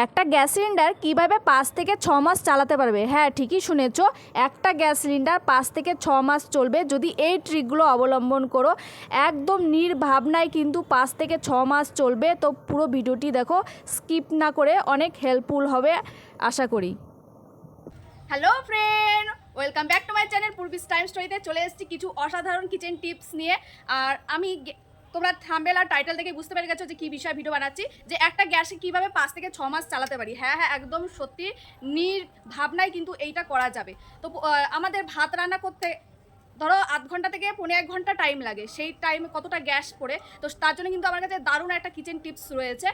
একটা gas cylinder কীভাবে পাঁচ থেকে ছ মাস চালাতে পারবে? হ্যাঁ ঠিকই শুনেছ। একটা গ্যাস সিলিন্ডার পাঁচ থেকে ছ মাস চলবে। যদি এই ট্রিকগুলো অবলম্বন করো, একদম নির্ভাবনায় কিন্তু পাঁচ থেকে ছ মাস চলবে। তো পুরো ভিডিওটি দেখো, স্কিপ না করে অনেক হেল্পফুল হবে, আশা করি। Hello friend, welcome back to my channel পূর্বিস time স্টোরিতে। চলে এসেছি কিছু অসাধারণ কিচেন টিপস নিয়ে। আর আমি তোমরা থাম্বেল আর টাইটেল দেখে বুঝতে পেরে গেছো যে কী বিষয়ে ভিডিও বানাচ্ছি, যে একটা গ্যাসে কীভাবে পাঁচ থেকে ছ মাস চালাতে পারি। হ্যাঁ হ্যাঁ একদম সত্যি নির নির্ভাবনায় কিন্তু এইটা করা যাবে। তো আমাদের ভাত রান্না করতে ধরো আধ ঘণ্টা থেকে পনেরো এক ঘণ্টা টাইম লাগে। সেই টাইমে কতটা গ্যাস পড়ে? তো তার জন্য কিন্তু আমার কাছে দারুণ একটা কিচেন টিপস রয়েছে।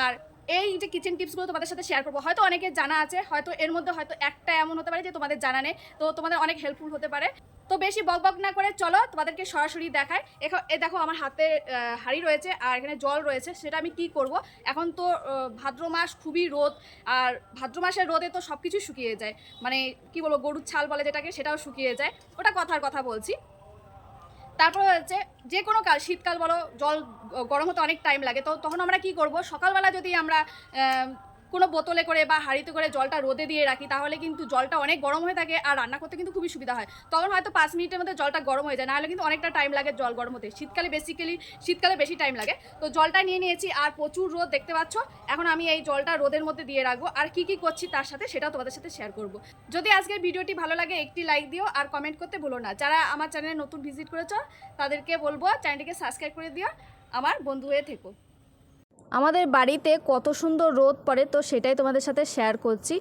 আর এই যে কিচেন টিপসগুলো তোমাদের সাথে শেয়ার করব, হয়তো অনেকের জানা আছে, হয়তো এর মধ্যে হয়তো একটা এমন হতে পারে যে তোমাদের জানা নেই, তো তোমাদের অনেক হেল্পফুল হতে পারে। তো বেশি বক বক না করে চলো তোমাদেরকে সরাসরি দেখায় এখন এ দেখো আমার হাতে হাঁড়ি রয়েছে আর এখানে জল রয়েছে, সেটা আমি কি করব? এখন তো ভাদ্র মাস খুবই রোদ আর ভাদ্র মাসের রোদে তো সব কিছু শুকিয়ে যায়। মানে কি বলব, গরুর ছাল বলে যেটাকে, সেটাও শুকিয়ে যায়। ওটা কথার কথা বলছি। তারপর হচ্ছে যে কোনো কাল, শীতকাল বলো, জল গরম হতে অনেক টাইম লাগে, তো তখন আমরা কি করব? সকালবেলা যদি আমরা কোনো বোতলে করে বা হাঁড়িতে করে জলটা রোদে দিয়ে রাখি, তাহলে কিন্তু জলটা অনেক গরম হয়ে থাকে আর রান্না করতে কিন্তু খুবই সুবিধা হয়। তখন হয়তো পাঁচ মিনিটের মধ্যে জলটা গরম হয়ে যায়, নাহলে কিন্তু অনেকটা টাইম লাগে জল গরম হতে। শীতকালে বেসিক্যালি শীতকালে বেশি টাইম লাগে। তো জলটা নিয়ে নিয়েছি আর প্রচুর রোদ দেখতে পাচ্ছ। এখন আমি এই জলটা রোদের মধ্যে দিয়ে রাখব। আর কি কি করছি তার সাথে সেটাও তোমাদের সাথে শেয়ার করব। যদি আজকের ভিডিওটি ভালো লাগে, একটি লাইক দিও আর কমেন্ট করতে ভুলো না। যারা আমার চ্যানেলে নতুন ভিজিট করেছ, তাদেরকে বলব চ্যানেলটিকে সাবস্ক্রাইব করে দিও। আমার বন্ধু হয়ে থেকো। আমাদের বাড়িতে কত সুন্দর রোদ পড়ে, তো সেটাই তোমাদের সাথে শেয়ার করছি।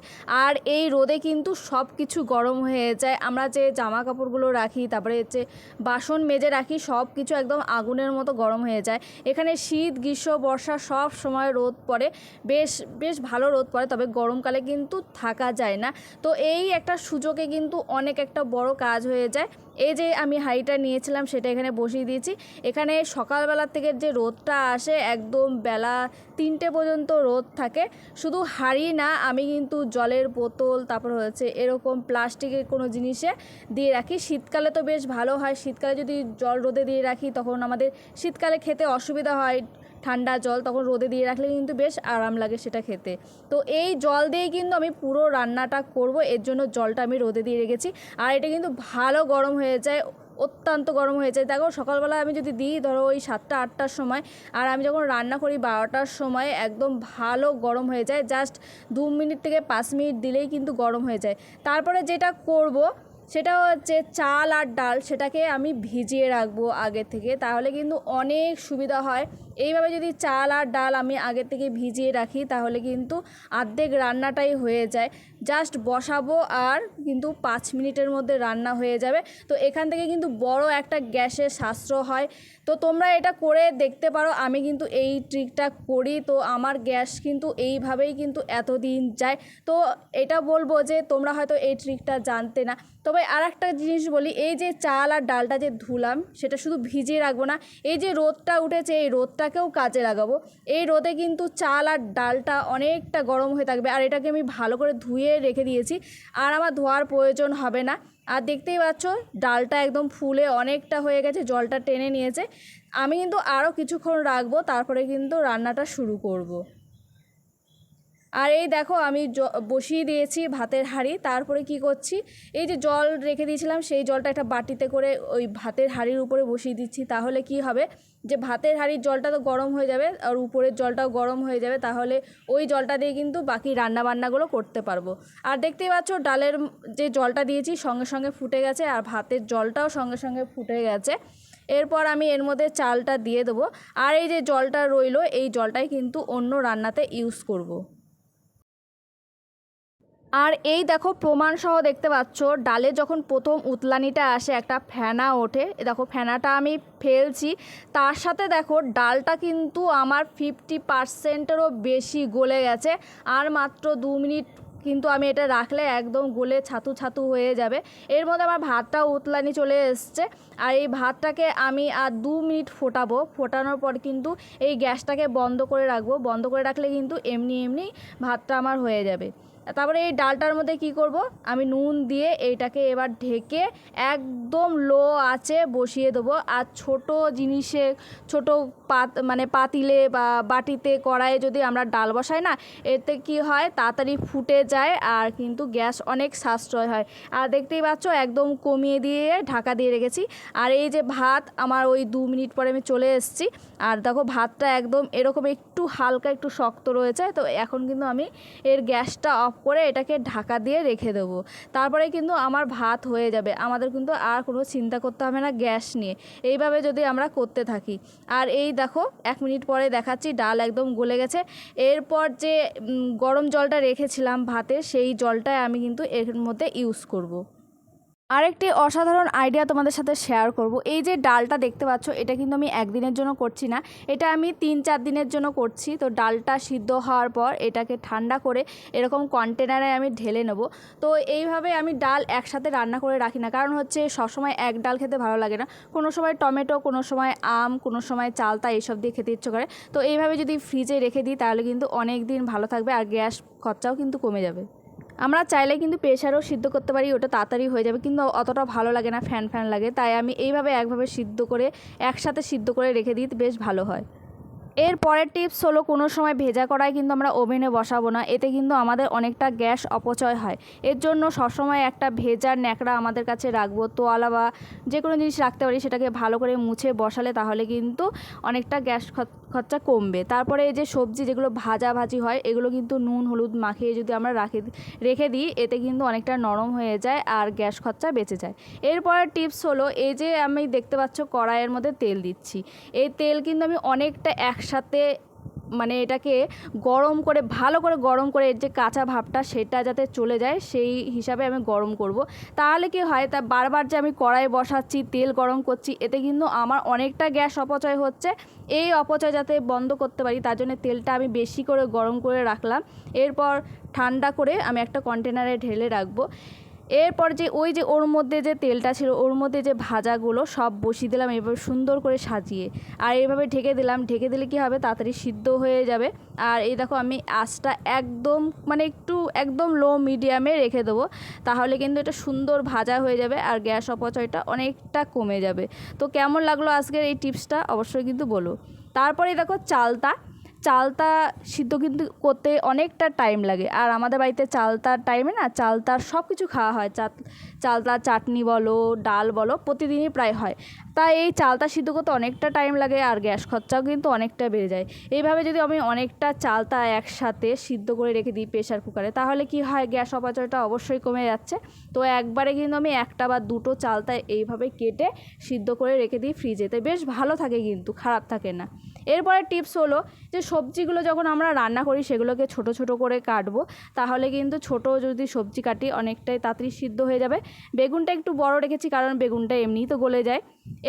আর এই রোদে কিন্তু সব কিছু গরম হয়ে যায়। আমরা যে জামা কাপড়গুলো রাখি, তারপরে হচ্ছে বাসন মেজে রাখি সব কিছু একদম আগুনের মতো গরম হয়ে যায়। এখানে শীত, গ্রীষ্ম, বর্ষা সব সময় রোদ পড়ে। বেশ বেশ ভালো রোদ পড়ে, তবে গরমকালে কিন্তু থাকা যায় না। তো এই একটা সুযোগে কিন্তু অনেক একটা বড় কাজ হয়ে যায়। এই যে আমি হাঁড়িটা নিয়েছিলাম, সেটা এখানে বসিয়ে দিয়েছি। এখানে সকালবেলা থেকে যে রোদটা আসে, একদম বেলা তিনটে পর্যন্ত রোদ থাকে। শুধু হাঁড়ি না, আমি কিন্তু জলের বোতল, তারপর হচ্ছে এরকম প্লাস্টিকের কোনো জিনিসে দিয়ে রাখি। শীতকালে তো বেশ ভালো হয়। শীতকালে যদি জল রোদে দিয়ে রাখি, তখন আমাদের শীতকালে খেতে অসুবিধা হয়। ঠান্ডা জল তখন রোদে দিয়ে রাখলে কিন্তু বেশ আরাম লাগে সেটা খেতে। তো এই জল দিয়েই কিন্তু আমি পুরো রান্নাটা করব, এর জন্য জলটা আমি রোদে দিয়ে রেখেছি। আর এটা কিন্তু ভালো গরম হয়ে যায়, অত্যন্ত গরম হয়ে যায়। দেখো, সকালবেলা আমি যদি দিই, ধরো ওই সাতটা, আটটার সময়, আর আমি যখন রান্না করি বারোটার সময়, একদম ভালো গরম হয়ে যায়। জাস্ট দু মিনিট থেকে পাঁচ মিনিট দিলেই কিন্তু গরম হয়ে যায়। তারপরে যেটা করব, সেটা হচ্ছে চাল আর ডাল, সেটাকে আমি ভিজিয়ে রাখব আগে থেকে। তাহলে কিন্তু অনেক সুবিধা হয়। এইভাবে যদি চাল আর ডাল আমি আগে থেকে ভিজিয়ে রাখি, তাহলে কিন্তু আর্ধেক রান্নাটাই হয়ে যায়। জাস্ট বসাবো আর কিন্তু পাঁচ মিনিটের মধ্যে রান্না হয়ে যাবে। তো এখান থেকে কিন্তু বড় একটা গ্যাসের সাশ্রয় হয়। তো তোমরা এটা করে দেখতে পারো, আমি কিন্তু এই ট্রিকটা করি। তো আমার গ্যাস কিন্তু এইভাবেই কিন্তু এতদিন যায়। তো এটা বলব যে তোমরা হয়তো এই ট্রিকটা জানতে না। তবে আর একটা জিনিস বলি, এই যে চাল আর ডালটা যে ধুলাম, সেটা শুধু ভিজিয়ে রাখব না। এই যে রোদটা উঠেছে, এই রোদটাকেও কাজে লাগাবো। এই রোদে কিন্তু চাল আর ডালটা অনেকটা গরম হয়ে থাকবে আর এটাকে আমি ভালো করে ধুয়ে রেখে দিয়েছি আর আমার ধোয়ার প্রয়োজন হবে না। আর দেখতেই পাচ্ছ, ডালটা একদম ফুলে অনেকটা হয়ে গেছে, জলটা টেনে নিয়েছে। আমি কিন্তু আরও কিছুক্ষণ রাখব, তারপরে কিন্তু রান্নাটা শুরু করব। আর এই দেখো আমি বসিয়ে দিয়েছি ভাতের হাঁড়ি, তারপরে কি করছি? এই যে জল রেখে দিয়েছিলাম, সেই জলটা একটা বাটিতে করে ওই ভাতের হাঁড়ির উপরে বসিয়ে দিচ্ছি, তাহলে কি হবে? যে ভাতের হাঁড়ির জলটা তো গরম হয়ে যাবে, আর উপরের জলটাও গরম হয়ে যাবে, তাহলে ওই জলটা দিয়ে কিন্তু বাকি রান্না বান্নাগুলো করতে পারব। আর দেখতেই পাচ্ছ ডালের যে জলটা দিয়েছি সঙ্গে সঙ্গে ফুটে গেছে, আর ভাতের জলটাও সঙ্গে সঙ্গে ফুটে গেছে। এরপর আমি এর মধ্যে চালটা দিয়ে দেবো, আর এই যে জলটা রইল, এই জলটাই কিন্তু অন্য রান্নাতে ইউজ করব। আর এই দেখো প্রমাণ সহ দেখতে পাচ্ছ, ডালে যখন প্রথম উতলানিটা আসে, একটা ফেনা ওঠে। দেখো ফেনাটা আমি ফেলছি। তার সাথে দেখো ডালটা কিন্তু আমার ফিফটি পার্সেন্টেরও বেশি গলে গেছে। আর মাত্র দু মিনিট কিন্তু আমি এটা রাখলে একদম গলে ছাতু ছাতু হয়ে যাবে। এর মধ্যে আমার ভাতটা উতলানি চলে এসছে। আর এই ভাতটাকে আমি আর দু মিনিট ফোটাবো। ফোটানোর পর কিন্তু এই গ্যাসটাকে বন্ধ করে রাখব। বন্ধ করে রাখলে কিন্তু এমনি এমনি ভাতটা আমার হয়ে যাবে। তারপরে এই ডালটার মধ্যে কি করব? আমি নুন দিয়ে এইটাকে এবার ঢেকে একদম লো আছে বসিয়ে দেবো। আর ছোট জিনিসে, ছোট পাত মানে পাতিলে বা বাটিতে কড়াইয়ে যদি আমরা ডাল বসাই না, এতে কি হয়? তাড়াতাড়ি ফুটে যায় আর কিন্তু গ্যাস অনেক সাশ্রয় হয়। আর দেখতেই পাচ্ছ, একদম কমিয়ে দিয়ে ঢাকা দিয়ে রেখেছি। আর এই যে ভাত, আমার ওই দু মিনিট পরে আমি চলে এসেছি। আর দেখো, ভাতটা একদম এরকম একটু হালকা একটু শক্ত রয়েছে। তো এখন কিন্তু আমি এর গ্যাসটা অফ করে এটাকে ঢাকা দিয়ে রেখে দেবো। তারপরে কিন্তু আমার ভাত হয়ে যাবে। আমাদের কিন্তু আর কোনো চিন্তা করতে হবে না গ্যাস নিয়ে। এইভাবে যদি আমরা করতে থাকি। আর এই দেখো, এক মিনিট পরে দেখাচ্ছি, ডাল একদম গলে গেছে। এরপর যে গরম জলটা রেখেছিলাম ভাতে, সেই জলটাই আমি কিন্তু এর মধ্যে ইউজ করব। আরেকটি অসাধারণ আইডিয়া তোমাদের সাথে শেয়ার করব। এই যে ডালটা দেখতে পাচ্ছ, এটা কিন্তু আমি একদিনের জন্য করছি না। এটা আমি তিন চার দিনের জন্য করছি। তো ডালটা সিদ্ধ হওয়ার পর এটাকে ঠান্ডা করে এরকম কন্টেনারে আমি ঢেলে নেব। তো এইভাবে আমি ডাল একসাথে রান্না করে রাখি না। কারণ হচ্ছে সবসময় এক ডাল খেতে ভালো লাগে না। কোনো সময় টমেটো, কোনো সময় আম, কোনো সময় চালতা এইসব দিয়ে খেতে ইচ্ছে করে। তো এইভাবে যদি ফ্রিজে রেখে দিই, তাহলে কিন্তু অনেক দিন ভালো থাকবে আর গ্যাস খরচাও কিন্তু কমে যাবে। আমরা চাইলে কিন্তু প্রেশারও সিদ্ধ করতে পারি, ওটা তাড়াতাড়ি হয়ে যাবে, কিন্তু অতটা ভালো লাগে না ফ্যান ফ্যান লাগে। তাই আমি এইভাবে একভাবে সিদ্ধ করে, একসাথে সিদ্ধ করে রেখে দিই, বেশ ভালো হয়। এর পরের টিপস হলো কোনো সময় ভেজা কড়াই কিন্তু আমরা ওভেনে বসাবো না। এতে কিন্তু আমাদের অনেকটা গ্যাস অপচয় হয়। এর জন্য সবসময় একটা ভেজার ন্যাকড়া আমাদের কাছে রাখব। তোয়ালা বা যে কোনো জিনিস রাখতে পারি সেটাকে ভালো করে মুছে বসালে তাহলে কিন্তু অনেকটা গ্যাস খরচা কমবে। তারপরে এই যে সবজি যেগুলো ভাজা ভাজি হয়, এগুলো কিন্তু নুন, হলুদ মাখিয়ে যদি আমরা রাখে, রেখে দিই, এতে কিন্তু অনেকটা নরম হয়ে যায় আর গ্যাস খরচা বেঁচে যায়। এরপরের টিপস হলো, এই যে আমি দেখতে পাচ্ছ কড়াইয়ের মধ্যে তেল দিচ্ছি। এই তেল কিন্তু আমি অনেকটা একসাথে মানে এটাকে গরম করে, ভালো করে গরম করে এর যে কাঁচা ভাবটা সেটা যাতে চলে যায়, সেই হিসাবে আমি গরম করব। তাহলে কি হয়, তা বারবার যে আমি কড়াই বসাচ্ছি, তেল গরম করছি, এতে কিন্তু আমার অনেকটা গ্যাস অপচয় হচ্ছে। এই অপচয় যাতে বন্ধ করতে পারি, তার জন্য তেলটা আমি বেশি করে গরম করে রাখলাম। এরপর ঠান্ডা করে আমি একটা কন্টেনারে ঢেলে রাখব। এরপর যে ওই যে ওর মধ্যে যে তেলটা ছিল, ওর মধ্যে যে ভাজাগুলো সব বসিয়ে দিলাম, এভাবে সুন্দর করে সাজিয়ে। আর এইভাবে ঢেকে দিলাম, ঢেকে দিলে কি হবে? তাড়াতাড়ি সিদ্ধ হয়ে যাবে। আর এই দেখো, আমি আঁচটা একদম মানে একটু একদম লো মিডিয়ামে রেখে দেবো। তাহলে কিন্তু এটা সুন্দর ভাজা হয়ে যাবে আর গ্যাস অপচয়টা অনেকটা কমে যাবে। তো কেমন লাগল আজকের এই টিপসটা? অবশ্যই কিন্তু বলো। তারপরে দেখো চালতা চালতা সিদ্ধ কিন্তু করতে অনেকটা টাইম লাগে। আর আমাদের বাড়িতে চালতার টাইমে না চালতার সব কিছু খাওয়া হয়। চা চালতার চাটনি বলো, ডাল বলো, প্রতিদিনই প্রায় হয়। তাই এই চালতা সিদ্ধ করতে অনেকটা টাইম লাগে আর গ্যাস খরচাও কিন্তু অনেকটা বেড়ে যায়। এইভাবে যদি আমি অনেকটা চালতা একসাথে সিদ্ধ করে রেখে দিই প্রেশার কুকারে তাহলে কি হয়? গ্যাস অপচয়টা অবশ্যই কমে যাচ্ছে। তো একবারে কিন্তু আমি একটা বা দুটো চালতা এইভাবে কেটে সিদ্ধ করে রেখে দিই ফ্রিজেতে বেশ ভালো থাকে কিন্তু, খারাপ থাকে না। এরপরে টিপস হলো যে সবজিগুলো যখন আমরা রান্না করি সেগুলোকে ছোট ছোট করে কাটবো, তাহলে কিন্তু ছোট যদি সবজি কাটি অনেকটাই তাড়াতাড়ি সিদ্ধ হয়ে যাবে। বেগুনটা একটু বড় রেখেছি কারণ বেগুনটা এমনিই তো গলে যায়।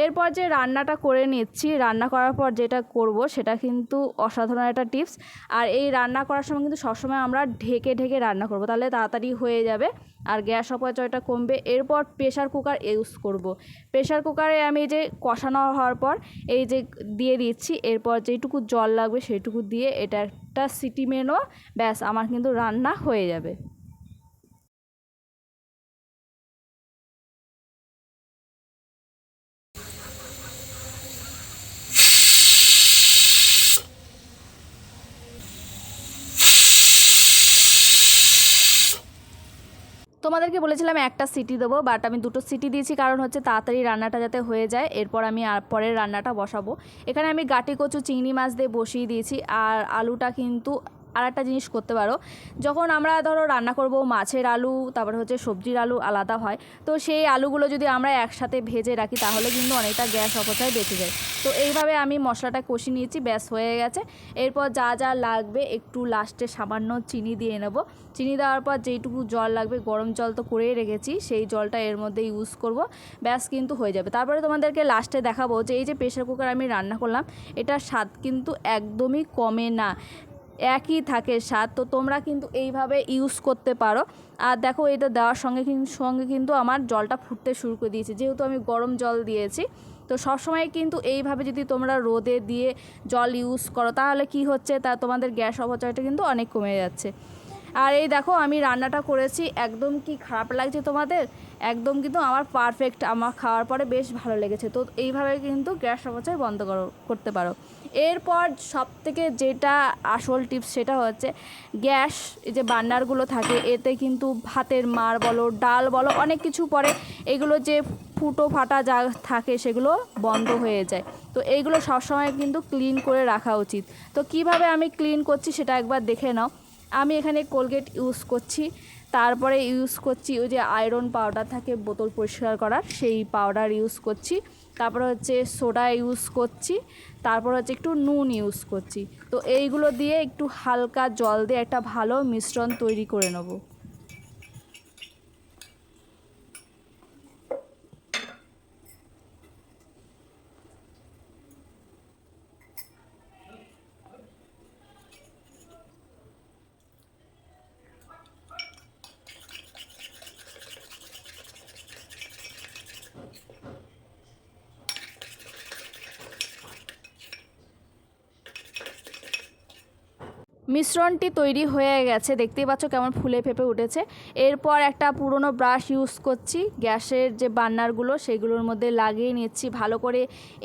এরপর যে রান্নাটা করে নিচ্ছি, রান্না করার পর যেটা করব সেটা কিন্তু অসাধারণ একটা টিপস। আর এই রান্না করার সময় কিন্তু সবসময় আমরা ঢেকে ঢেকে রান্না করব, তাহলে তাড়াতাড়ি হয়ে যাবে আর গ্যাস অপচয়টা কমবে। এরপর প্রেশার কুকার ইউজ করব। প্রেশার কুকারে আমি যে কষানো হওয়ার পর এই যে দিয়ে দিচ্ছি, এরপর যেটুকু জল লাগবে সেইটুকু দিয়ে এটা একটা সিটি মেনো, ব্যাস, আমার কিন্তু রান্না হয়ে যাবে। তোমাদেরকে বলেছিলাম একটা সিটি দেবো বাট আমি দুটো সিটি দিয়েছি, কারণ হচ্ছে তাড়াতাড়ি রান্নাটা যাতে হয়ে যায়। এরপর আমি পরের রান্নাটা বসাবো। এখানে আমি গাটি কচু, চিংড়ি মাছ দিয়ে বসিয়ে দিয়েছি, আর আলুটা কিন্তু আর একটা জিনিস করতে পারো। যখন আমরা ধরো রান্না করব মাছের আলু, তারপরে হচ্ছে সবজির আলু আলাদা হয়, তো সেই আলুগুলো যদি আমরা একসাথে ভেজে রাখি, তাহলে কিন্তু অনেকটা গ্যাস অপচয় বেঁচে যায়। তো এইভাবে আমি মশলাটা কষি নিয়েছি, ব্যাস হয়ে গেছে। এরপর যা যা লাগবে একটু লাস্টে সামান্য চিনি দিয়ে নেব। চিনি দেওয়ার পর যেইটুকু জল লাগবে, গরম জল তো করেই রেখেছি, সেই জলটা এর মধ্যে ইউজ করব, ব্যাস কিন্তু হয়ে যাবে। তারপরে তোমাদেরকে লাস্টে দেখাবো যে এই যে প্রেশার কুকার আমি রান্না করলাম, এটার স্বাদ কিন্তু একদমই কমে না। একই থাকে স্বাদ, তো তোমরা কিন্তু এইভাবে ইউজ করতে পারো। আর দেখো এটা দেওয়ার সঙ্গে সঙ্গে কিন্তু আমার জলটা ফুটতে শুরু করে দিয়েছে। যেহেতু আমি গরম জল দিয়েছি, তো সবসময় কিন্তু এইভাবে যদি তোমরা রোদে দিয়ে জল ইউজ করো, তাহলে কি হচ্ছে? তা তোমাদের গ্যাস অপচয়টা কিন্তু অনেক কমে যাচ্ছে। আর এই দেখো, আমি রান্নাটা করেছি। একদম কি খারাপ লাগছে তোমাদের? একদম কিন্তু আমার পারফেক্ট আমার খাওয়ার পরে বেশ ভালো লেগেছে। তো এইভাবে কিন্তু গ্যাস অপচয় বন্ধ করো, করতে পারো। এরপর সব থেকে যেটা আসল টিপস সেটা হচ্ছে, গ্যাস, এই যে বার্নারগুলো থাকে, এতে কিন্তু ভাতের মার বলো, ডাল বলো, অনেক কিছু পরে এগুলো যে ফুটো ফাটা যা থাকে সেগুলো বন্ধ হয়ে যায়। তো এইগুলো সবসময় কিন্তু ক্লিন করে রাখা উচিত। তো কীভাবে আমি ক্লিন করছি সেটা একবার দেখে নাও। আমি এখানে কোলগেট ইউজ করছি। তারপরে ইউজ করছি ওই যে আয়রন পাউডার থাকে বোতল পরিষ্কার করার, সেই পাউডার ইউজ করছি। তারপরে হচ্ছে সোডা ইউজ করছি। তারপর হচ্ছে একটু নুন ইউজ করছি। তো এইগুলো দিয়ে একটু হালকা জল দিয়ে একটা ভালো মিশ্রণ তৈরি করে নেব। মিশ্রণটি তৈরি হয়ে গেছে। দেখতেই পাচ্ছ কেমন ফুলে ফেপে উঠেছে। এরপর একটা পুরনো ব্রাশ ইউজ করছি। গ্যাসের যে বার্নারগুলো, সেগুলোর মধ্যে লাগিয়ে নিচ্ছি। ভালো করে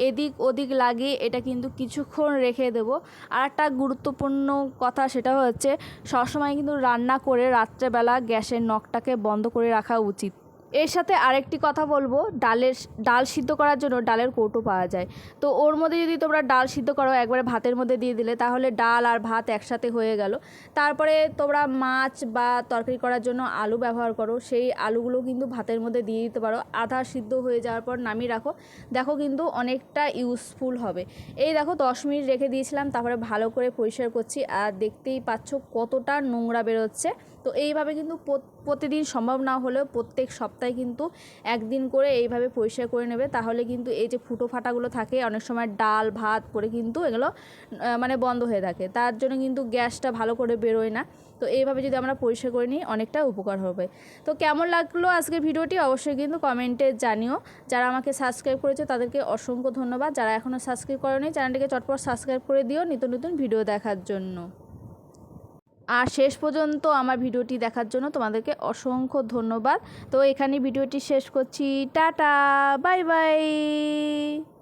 এদিক ওদিক লাগিয়ে এটা কিন্তু কিছুক্ষণ রেখে দেব। আর একটা গুরুত্বপূর্ণ কথা সেটা হচ্ছে, সবসময় কিন্তু রান্না করে রাত্রেবেলা গ্যাসের নখটাকে বন্ধ করে রাখা উচিত। এর সাথে আরেকটি কথা বলব, ডালের ডাল সিদ্ধ করার জন্য ডালের কৌটো পাওয়া যায়। তো ওর মধ্যে যদি তোমরা ডাল সিদ্ধ করো, একবারে ভাতের মধ্যে দিয়ে দিলে, তাহলে ডাল আর ভাত একসাথে হয়ে গেল। তারপরে তোমরা মাছ বা তরকারি করার জন্য আলু ব্যবহার করো। সেই আলুগুলো কিন্তু ভাতের মধ্যে দিয়ে দিতে পারো। আধা সিদ্ধ হয়ে যাওয়ার পর নামিয়ে রাখো। দেখো কিন্তু অনেকটা ইউজফুল হবে। এই দেখো দশ মিনিট রেখে দিয়েছিলাম, তারপরে ভালো করে পরিষ্কার করছি। আর দেখতেই পাচ্ছ কতটা নোংরা বেরোচ্ছে। তো এইভাবে কিন্তু প্রতিদিন সম্ভব না হলেও প্রত্যেক সপ্তাহে কিন্তু একদিন করে এইভাবে পরিষ্কার করে নেবে। তাহলে কিন্তু এই যে ফুটো ফাটাগুলো থাকে, অনেক সময় ডাল, ভাত পরে কিন্তু এগুলো মানে বন্ধ হয়ে থাকে। তার জন্য কিন্তু গ্যাসটা ভালো করে বেরোয় না। তো এইভাবে যদি আমরা পরিষ্কার করে নিই, অনেকটা উপকার হবে। তো কেমন লাগল আজকের ভিডিওটি অবশ্যই কিন্তু কমেন্টে জানিও। যারা আমাকে সাবস্ক্রাইব করেছে, তাদেরকে অসংখ্য ধন্যবাদ। যারা এখনও সাবস্ক্রাইব করেনি, চ্যানেলটিকে চটপট সাবস্ক্রাইব করে দিও নিত্য নতুন ভিডিও দেখার জন্য। আর শেষ পর্যন্ত আমার ভিডিওটি দেখার জন্য তোমাদেরকে অসংখ্য ধন্যবাদ। তো এখানে ভিডিওটি শেষ করছি। Tata, bye bye.